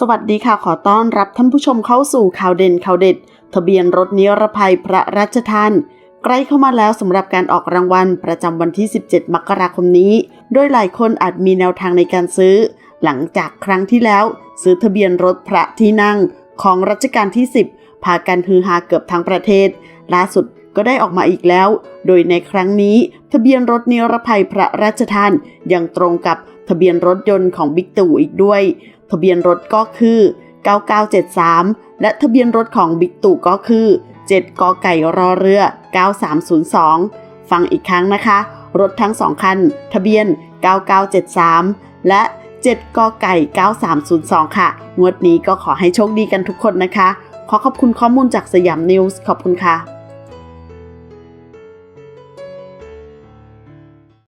สวัสดีค่ะขอต้อนรับท่านผู้ชมเข้าสู่ข่าวเด่นข่าวเด็ด ทะเบียนรถนิรภัยพระราชทานใกล้เข้ามาแล้วสำหรับการออกรางวัลประจำวันที่ 17 มกราคมนี้ โดยหลายคนอาจมีแนวทางในการซื้อ หลังจากครั้งที่แล้ว ซื้อทะเบียนรถพระที่นั่งของรัชกาลที่ 10 พากันฮือฮาเกือบทั้งประเทศล่าสุด ก็ได้ออกมาอีกแล้ว โดยในครั้งนี้ ทะเบียนรถนิรภัยพระราชทานยังตรงกับทะเบียนรถยนต์ของบิ๊กตู่อีกด้วย ทะเบียนรถก็คือ 9973 และทะเบียนรถของบิ๊กตู่ก็คือ 7กไก่รอเรือ 9302 ฟังอีกครั้งนะคะ รถทั้งสองคัน ทะเบียน 9973 และ 7กไก่ 9302 ค่ะ งวดนี้ก็ขอให้โชคดีกันทุกคนนะคะ ขอขอบคุณข้อมูลจากสยามนิวส์ขอบคุณค่ะ